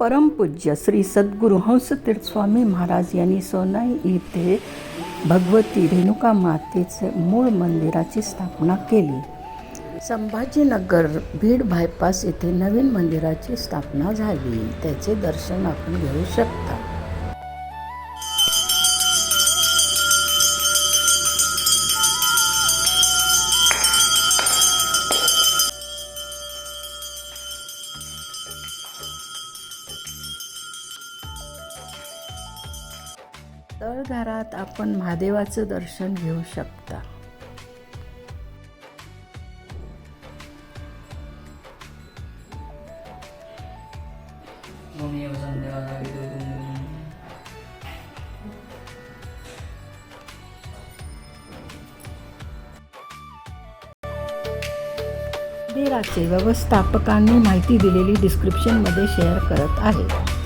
परमपूज्य श्री सद्गुरू हंसतीर्थ स्वामी महाराज यांनी सोनाई येथे भगवती रेणुका मातेचे मूळ मंदिराची स्थापना केली. संभाजीनगर भीड बायपास येथे नवीन मंदिराची स्थापना झाली. त्याचे दर्शन आपण घेऊ शकता. तळघरात आपण महादेवाचं दर्शन घेऊ शकता. मंदिराचे व्यवस्थापकांनी माहिती दिलेली डिस्क्रिप्शनमध्ये शेअर करत आहे.